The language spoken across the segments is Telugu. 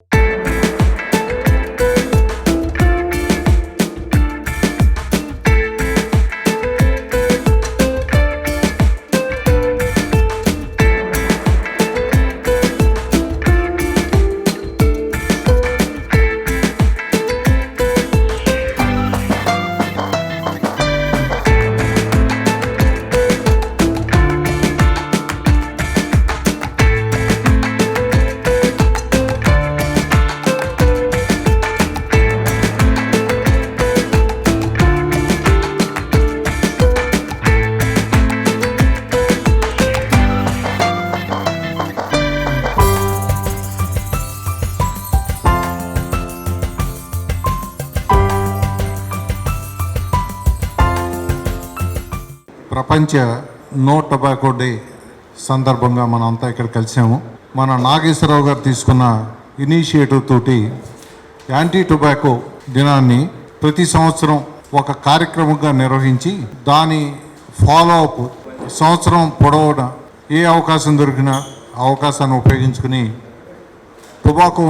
you ప్రపంచ నో టొబాకో డే సందర్భంగా మనం అంతా ఇక్కడ కలిసాము. మన నాగేశ్వరరావు గారు తీసుకున్న ఇనిషియేటివ్ తోటి యాంటీ టొబాకో దినాన్ని ప్రతి సంవత్సరం ఒక కార్యక్రమంగా నిర్వహించి దాని ఫాలో అప్ సంవత్సరం పొడవునా ఏ అవకాశం దొరికినా ఆ అవకాశాన్ని ఉపయోగించుకుని టొబాకో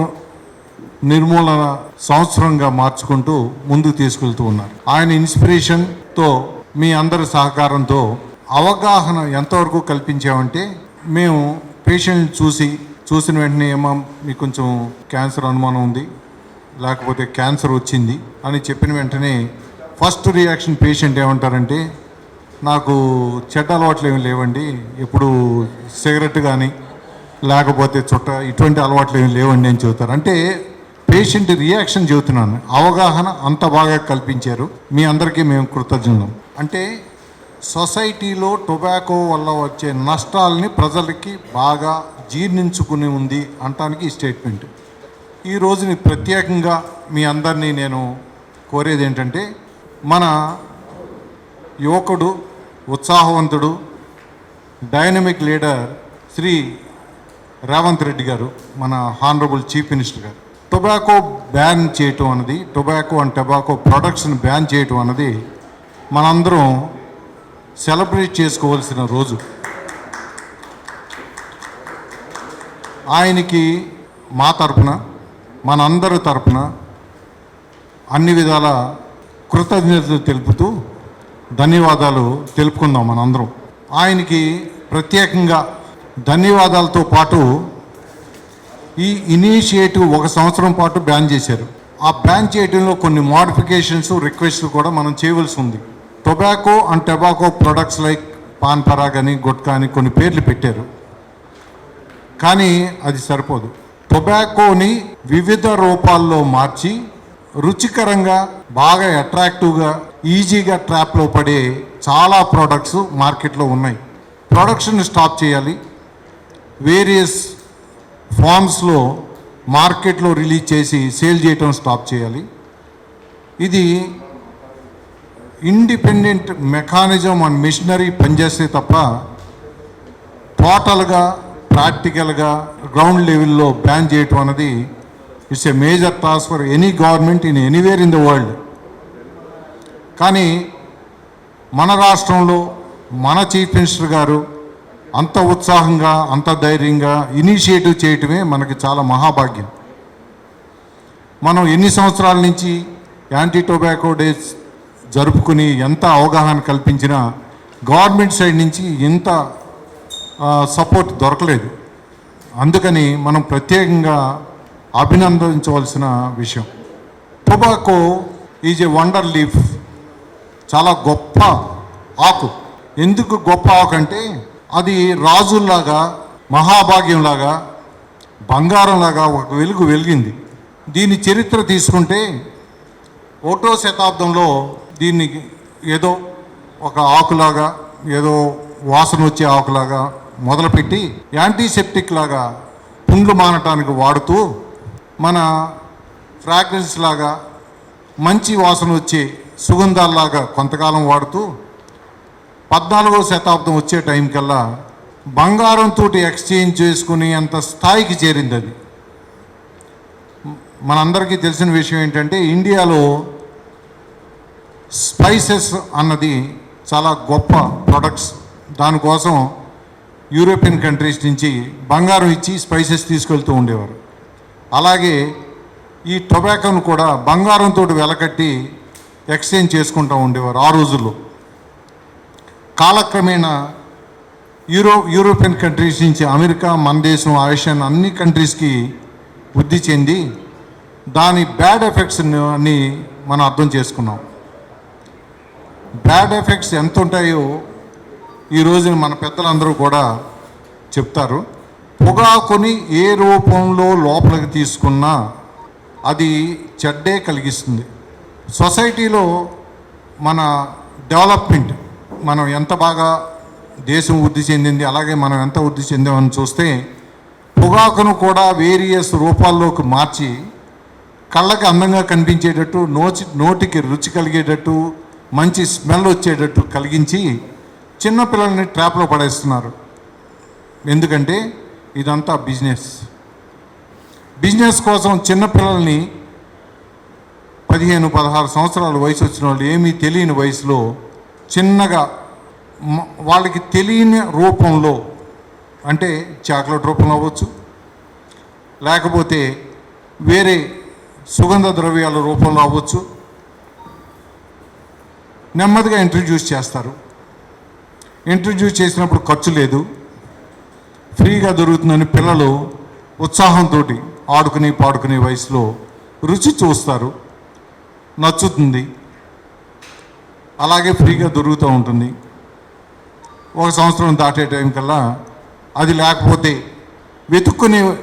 నిర్మూలన సంవత్సరంగా మార్చుకుంటూ ముందుకు తీసుకెళ్తూ ఉన్నారు. ఆయన ఇన్స్పిరేషన్తో మీ అందరి సహకారంతో అవగాహన ఎంతవరకు కల్పించామంటే మేము పేషెంట్ చూసి చూసిన వెంటనే ఏమో మీకు కొంచెం క్యాన్సర్ అనుమానం ఉంది లేకపోతే క్యాన్సర్ వచ్చింది అని చెప్పిన వెంటనే ఫస్ట్ రియాక్షన్ పేషెంట్ ఏమంటారంటే నాకు చెడ్డ అలవాట్లు ఏమి లేవండి ఎప్పుడు సిగరెట్ కానీ లేకపోతే చుట్ట ఇటువంటి అలవాట్లు ఏమి లేవండి అని చెబుతారు. అంటే పేషెంట్ రియాక్షన్ చెబుతున్నాను. అవగాహన అంత బాగా కల్పించారు. మీ అందరికీ మేము కృతజ్ఞులం. అంటే సొసైటీలో టొబాకో వల్ల వచ్చే నష్టాలని ప్రజలకి బాగా జీర్ణించుకుని ఉంది అంటానికి ఈ స్టేట్మెంట్. ఈ రోజుని ప్రత్యేకంగా మీ అందరినీ నేను కోరేది ఏంటంటే మన యువకుడు ఉత్సాహవంతుడు డైనమిక్ లీడర్ శ్రీ రేవంత్ రెడ్డి గారు మన హానరబుల్ చీఫ్ మినిస్టర్ గారు. టొబాకో బ్యాన్ చేయటం అన్నది టొబాకో అండ్ టొబాకో ప్రొడక్ట్స్ని బ్యాన్ చేయటం అన్నది మనందరం సెలబ్రేట్ చేసుకోవాల్సిన రోజు. ఆయనకి మా తరపున మనందరి తరపున అన్ని విధాల కృతజ్ఞతలు తెలుపుతూ ధన్యవాదాలు తెలుపుకుందాం మనందరం. ఆయనకి ప్రత్యేకంగా ధన్యవాదాలతో పాటు ఈ ఇనిషియేటివ్ ఒక సంవత్సరం పాటు బ్యాన్ చేశారు. ఆ బ్యాన్ చేయడంలో కొన్ని మోడిఫికేషన్స్ రిక్వెస్ట్లు కూడా మనం చేయవలసి ఉంది. Tobacco and tobacco products like Pan Parag అని గుట్కా అని కొన్ని పేర్లు పెట్టారు. కానీ అది సరిపోదు. టొబాకోని వివిధ రూపాల్లో మార్చి రుచికరంగా బాగా అట్రాక్టివ్గా ఈజీగా ట్రాప్లో పడే చాలా ప్రోడక్ట్స్ మార్కెట్లో ఉన్నాయి. ప్రొడక్షన్ స్టాప్ చేయాలి. వేరియస్ ఫార్మ్స్లో మార్కెట్లో రిలీజ్ చేసి సేల్ చేయటం స్టాప్ చేయాలి. ఇది ఇండిపెండెంట్ మెకానిజం అండ్ మిషనరీ పనిచేస్తే తప్ప టోటల్గా ప్రాక్టికల్గా గ్రౌండ్ లెవెల్లో బ్యాన్ చేయటం అనేది it's a major task for any government in anywhere in the world. కానీ మన రాష్ట్రంలో మన చీఫ్ మినిస్టర్ గారు అంత ఉత్సాహంగా అంత ధైర్యంగా ఇనిషియేటివ్ చేయటమే మనకి చాలా మహాభాగ్యం. మనం ఎన్ని సంవత్సరాల నుంచి యాంటీ టొబాకో డేస్ జరుపుకుని ఎంత అవగాహన కల్పించినా గవర్నమెంట్ సైడ్ నుంచి ఇంత సపోర్ట్ దొరకలేదు. అందుకని మనం ప్రత్యేకంగా అభినందించవలసిన విషయం. Tobacco is a wonder leaf. చాలా గొప్ప ఆకు. ఎందుకు గొప్ప ఆకు అంటే అది రాజుల్లాగా మహాభాగ్యంలాగా బంగారంలాగా ఒక వెలుగు వెలిగింది. దీని చరిత్ర తీసుకుంటే ఒకటో శతాబ్దంలో దీన్ని ఏదో ఒక ఆకులాగా ఏదో వాసన వచ్చే ఆకులాగా మొదలుపెట్టి యాంటీసెప్టిక్ లాగా పుండ్లు మానటానికి వాడుతూ మన ఫ్రాగ్రెన్స్ లాగా మంచి వాసన వచ్చే సుగంధాల్లాగా కొంతకాలం వాడుతూ పద్నాలుగో శతాబ్దం వచ్చే టైం కల్లా బంగారంతో ఎక్స్చేంజ్ చేసుకునే అంత స్థాయికి చేరింది అది. మనందరికీ తెలిసిన విషయం ఏంటంటే ఇండియాలో స్పైసెస్ అన్నది చాలా గొప్ప ప్రొడక్ట్స్. దానికోసం యూరోపియన్ కంట్రీస్ నుంచి బంగారం ఇచ్చి స్పైసెస్ తీసుకెళ్తూ ఉండేవారు. అలాగే ఈ టొబాకోను కూడా బంగారంతో వెలకట్టి ఎక్స్చేంజ్ చేసుకుంటూ ఉండేవారు ఆ రోజుల్లో. కాలక్రమేణా యూరో యూరోపియన్ కంట్రీస్ నుంచి అమెరికా మన దేశం ఆసియన్ అన్ని కంట్రీస్కి వృద్ధి చెంది దాని బ్యాడ్ ఎఫెక్ట్స్ అని మనం అర్థం చేసుకున్నాం. బ్యాడ్ ఎఫెక్ట్స్ ఎంత ఉంటాయో ఈ రోజున మన పెద్దలందరూ కూడా చెప్తారు. పొగాకుని ఏ రూపంలో లోపలికి తీసుకున్నా అది చెడ్డే కలిగిస్తుంది. సొసైటీలో మన డెవలప్మెంట్ మనం ఎంత బాగా దేశం వృద్ధి చెందింది అలాగే మనం ఎంత వృద్ధి చెందామని చూస్తే పొగాకును కూడా వేరియస్ రూపాల్లోకి మార్చి కళ్ళకి అందంగా కనిపించేటట్టు నోచి నోటికి రుచి కలిగేటట్టు మంచి స్మెల్ వచ్చేటట్టు కలిగించి చిన్నపిల్లల్ని ట్రాప్లో పడేస్తున్నారు. ఎందుకంటే ఇదంతా బిజినెస్. బిజినెస్ కోసం చిన్నపిల్లల్ని పదిహేను పదహారు సంవత్సరాల వయసు వచ్చిన వాళ్ళు ఏమీ తెలియని వయసులో చిన్నగా వాళ్ళకి తెలియని రూపంలో అంటే చాక్లెట్ రూపంలో అవ్వచ్చు లేకపోతే వేరే సుగంధ ద్రవ్యాల రూపంలో అవ్వచ్చు నెమ్మదిగా ఇంట్రడ్యూస్ చేస్తారు. ఇంట్రడ్యూస్ చేసినప్పుడు ఖర్చు లేదు ఫ్రీగా దొరుకుతుందని పిల్లలు ఉత్సాహంతో ఆడుకుని పాడుకునే వయసులో రుచి చూస్తారు నచ్చుతుంది. అలాగే ఫ్రీగా దొరుకుతూ ఉంటుంది. ఒక సంవత్సరం దాటే టైం కల్లా అది లేకపోతే వెతుక్కునే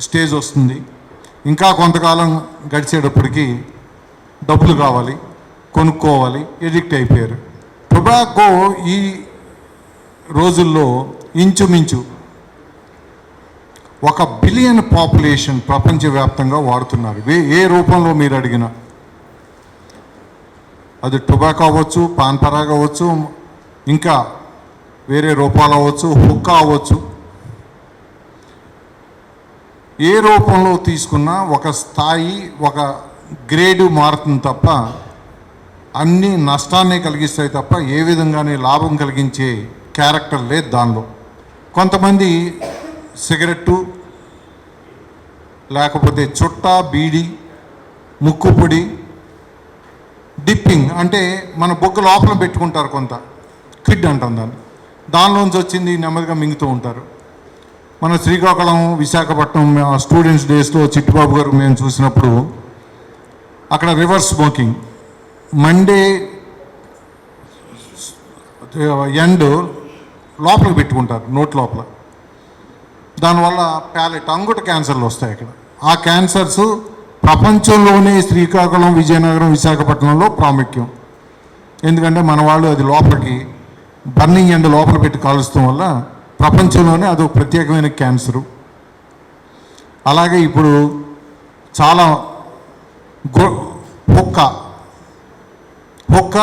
స్టేజ్ వస్తుంది. ఇంకా కొంతకాలం గడిచేటప్పటికి డబ్బులు కావాలి కొనుక్కోవాలి ఎడిక్ట్ అయిపోయారు. టొబాకో ఈ రోజుల్లో ఇంచుమించు ఒక బిలియన్ పాపులేషన్ ప్రపంచవ్యాప్తంగా వాడుతున్నారు. ఏ రూపంలో మీరు అడిగినా. అది టొబాకో అవ్వచ్చు పాన్ పరాగ్ అవ్వచ్చు ఇంకా వేరే రూపాలు అవ్వచ్చు హుక్కా అవ్వచ్చు. ఏ రూపంలో తీసుకున్నా ఒక స్థాయి ఒక గ్రేడు మారుతుంది తప్ప అన్ని నష్టాన్ని కలిగిస్తాయి తప్ప ఏ విధంగానే లాభం కలిగించే క్యారెక్టర్ లేదు దానిలో. కొంతమంది సిగరెట్టు లేకపోతే చుట్ట బీడి ముక్కుపొడి డిప్పింగ్ అంటే మన బొగ్గ లోపల పెట్టుకుంటారు కొంత. క్విడ్ అంటాం దాన్ని. దానిలోంచి వచ్చింది నెమ్మదిగా మింగుతూ ఉంటారు. మన శ్రీకాకుళం విశాఖపట్నం స్టూడెంట్స్ డేస్లో చిట్టుబాబు గారు మేము చూసినప్పుడు అక్కడ రివర్స్ స్మోకింగ్. మండే ఎండ్ లోపలికి పెట్టుకుంటారు నోట్ లోపల. దానివల్ల ప్యాలెట్ అంగుట క్యాన్సర్లు వస్తాయి అక్కడ. ఆ క్యాన్సర్స్ ప్రపంచంలోనే శ్రీకాకుళం విజయనగరం విశాఖపట్నంలో ప్రాముఖ్యం. ఎందుకంటే మన వాళ్ళు అది లోపలికి బర్నింగ్ ఎండ్ లోపల పెట్టి కాలుస్తాం వల్ల ప్రపంచంలోనే అది ప్రత్యేకమైన క్యాన్సరు. అలాగే ఇప్పుడు చాలా గో హుక్క. హుక్క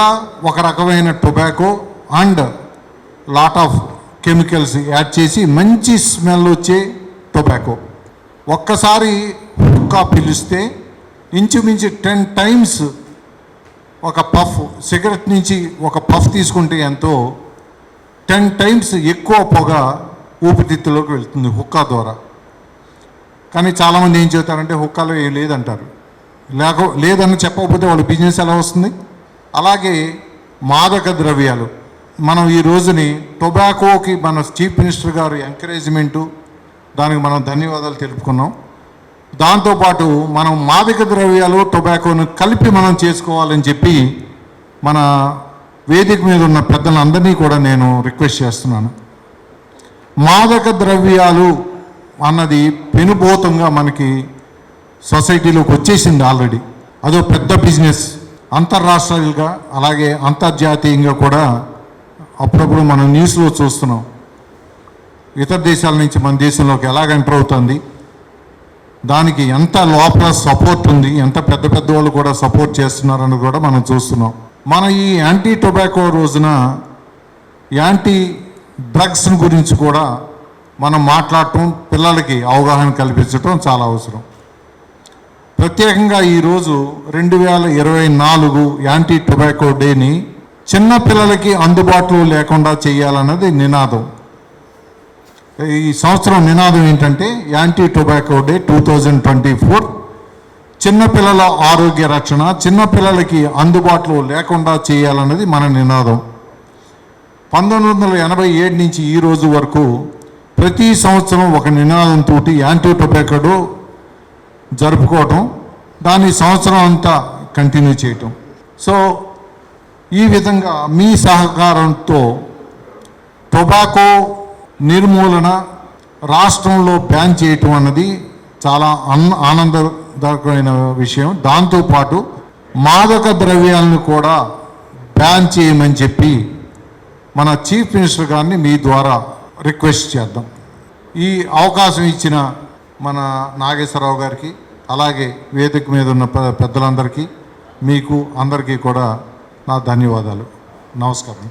ఒక రకమైన tobacco and lot of chemicals add చేసి మంచి స్మెల్ వచ్చే టొబాకో. ఒక్కసారి హుక్కా పిలిస్తే ఇంచుమించు టెన్ టైమ్స్ ఒక పఫ్ సిగరెట్ నుంచి ఒక పఫ్ తీసుకుంటే ఎంతో టెన్ టైమ్స్ ఎక్కువ పొగ ఊపిరితిత్తులోకి వెళ్తుంది హుక్కా ద్వారా. కానీ చాలామంది ఏం చెబుతారంటే హుక్కాలో ఏం లేదంటారు. లేక లేదని చెప్పకపోతే వాళ్ళ బిజినెస్ ఎలా వస్తుంది? అలాగే మాదక ద్రవ్యాలు. మనం ఈ రోజుని టొబాకోకి మన చీఫ్ మినిస్టర్ గారు ఎంకరేజ్మెంటు దానికి మనం ధన్యవాదాలు తెలుపుకున్నాం. దాంతోపాటు మనం మాదక ద్రవ్యాలు టొబాకోను కలిపి మనం చేసుకోవాలని చెప్పి మన వేదిక మీద ఉన్న పెద్దలందరినీ కూడా నేను రిక్వెస్ట్ చేస్తున్నాను. మాదక ద్రవ్యాలు అన్నది పెనుభూతంగా మనకి సొసైటీలోకి వచ్చేసింది ఆల్రెడీ. అదో పెద్ద బిజినెస్. అంతర్రాష్ట్రాలుగా అలాగే అంతర్జాతీయంగా కూడా అప్పుడప్పుడు మనం న్యూస్లో చూస్తున్నాం. ఇతర దేశాల నుంచి మన దేశంలోకి ఎలాగ ఎంటర్ అవుతుంది? దానికి ఎంత లోపల సపోర్ట్ ఉంది ఎంత పెద్ద పెద్ద వాళ్ళు కూడా సపోర్ట్ చేస్తున్నారని కూడా మనం చూస్తున్నాం. మన ఈ యాంటీ టొబాకో రోజున యాంటీ డ్రగ్స్ గురించి కూడా మనం మాట్లాడటం పిల్లలకి అవగాహన కల్పించడం చాలా అవసరం. ప్రత్యేకంగా ఈరోజు రెండు వేల ఇరవై నాలుగు యాంటీ టొబాకో డేని చిన్న పిల్లలకి అందుబాటులో లేకుండా చేయాలన్నది నినాదం. ఈ సంవత్సరం నినాదం ఏంటంటే anti tobacco day two thousand twenty four. చిన్నపిల్లల ఆరోగ్య రక్షణ చిన్నపిల్లలకి అందుబాటులో లేకుండా చేయాలన్నది మన నినాదం. పంతొమ్మిది వందల ఎనభై ఏడు నుంచి ఈ రోజు వరకు ప్రతి సంవత్సరం ఒక నినాదంతో యాంటీ టొబాకో జరుపుకోవటం దాన్ని సంవత్సరం అంతా కంటిన్యూ చేయటం. సో ఈ విధంగా మీ సహకారంతో టొబాకో నిర్మూలన రాష్ట్రంలో బ్యాన్ చేయటం అన్నది చాలా అన్ ఆనందదాయకమైన విషయం. దాంతోపాటు మాదక ద్రవ్యాలను కూడా బ్యాన్ చేయమని చెప్పి మన చీఫ్ మినిస్టర్ గారిని మీ ద్వారా రిక్వెస్ట్ చేద్దాం. ఈ అవకాశం ఇచ్చిన మన నాగేశ్వరరావు గారికి అలాగే వేదిక మీద ఉన్న పెద్దలందరికీ మీకు అందరికీ కూడా నా ధన్యవాదాలు. నమస్కారం.